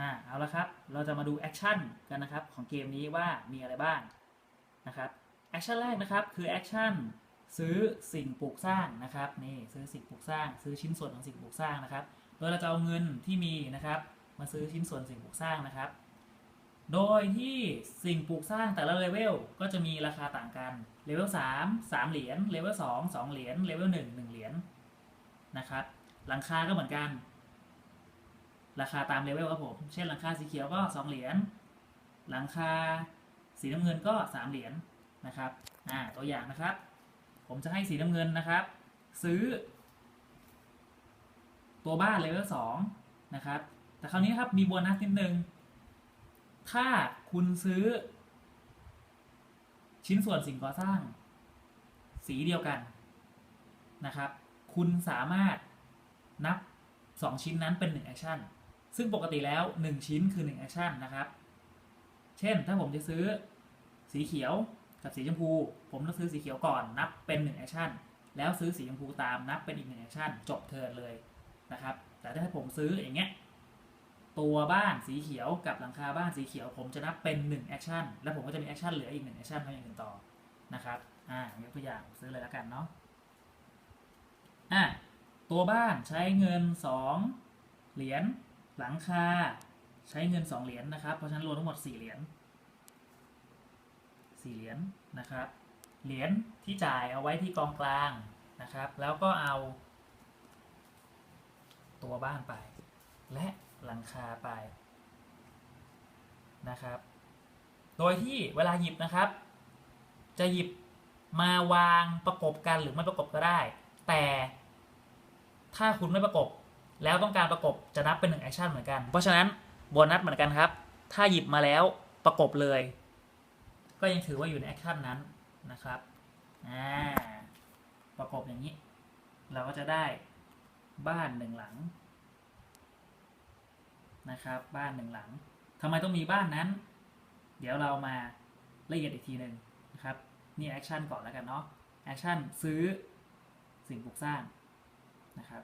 อ่าเอาละครับ เราจะมาดูแอคชั่นกันนะครับของเกมนี้ว่ามีอะไรบ้างนะครับแอคชั่นแรกนะครับคือแอคชั่นซื้อสิ่งปลูกสร้างนะครับนี่ซื้อสิ่งปลูกสร้าง ซื้อชิ้นส่วนของสิ่งปลูกสร้างนะครับ โดยเราจะเอาเงินที่มีนะครับ มาซื้อชิ้นส่วนสิ่งปลูกสร้างนะครับ โดยที่สิ่งปลูกสร้างแต่ละเลเวลก็จะมีราคาต่างกันเลเวล3 3 เหรียญเลเวล2 2 เหรียญเลเวล1 1 เหรียญนะครับหลังคาก็เหมือนกัน ราคาตามเลเวลครับผม เช่นหลังคาสีเขียวก็ 2 เหรียญ หลังคาสีน้ำเงินก็ 3 เหรียญนะครับ อ่า ตัวอย่างนะครับ ผมจะให้สีน้ำเงินนะครับ ซื้อ ตัวบ้านเลเวล2นะครับ แต่คราวนี้นครับมีโบนัสนิดนึง ถ้าคุณซื้อ ชิ้นส่วนสิ่งก่อสร้าง สีเดียวกันนะครับ คุณสามารถนับ 2 ชิ้นนั้นเป็น1แอคชั่น ซึ่งปกติแล้ว 1 ชิ้นคือ1แอคชั่นนะครับ เช่นถ้าผมจะซื้อสีเขียวกับสีชมพู ผมต้องซื้อสีเขียวก่อนนับเป็น1แอคชั่นแล้วซื้อสีชมพูตามนับเป็นอีก1แอคชั่นจบเทิร์นเลยนะครับ แต่ถ้าผมซื้ออย่างเงี้ยตัวบ้านสีเขียวกับหลังคาบ้านสีเขียว ผมจะนับเป็น1แอคชั่นแล้วผมก็จะมีแอคชั่นเหลืออีก1แอคชั่นทำอย่างอื่นต่อนะครับอ่ายกตัวอย่างซื้อเลยแล้วกันเนาะอะตัวบ้านใช้เงิน 2 เหรียญ หลังคาใช้เงิน 2 เหรียญนะครับ เพราะฉะนั้นรวมทั้งหมด 4 เหรียญ4เหรียญนะครับ เหรียญที่จ่ายเอาไว้ที่กองกลางนะครับ แล้วก็เอา ตัวบ้านไป และหลังคาไปนะครับ โดยที่เวลาหยิบนะครับ จะหยิบมาวางประกบกันหรือไม่ประกบก็ได้ แต่ถ้าคุณไม่ประกบ แล้วต้องการประกบจะนับเป็นหนึ่งแอคชั่นเหมือนกัน เพราะฉะนั้นโบนัสเหมือนกันครับ ถ้าหยิบมาแล้วประกบเลย ก็ยังถือว่าอยู่ในแอคชั่นนั้นนะครับอ่าประกบอย่างนี้ เราก็จะได้บ้านหนึ่งหลังนะครับ บ้านหนึ่งหลังทำไมต้องมีบ้านนั้น เดี๋ยวเรามาละเอียดอีกทีหนึ่งนะครับนี่แอคชั่นก่อนแล้วกันเนาะแอคชั่นซื้อสิ่งปลูกสร้างนะครับ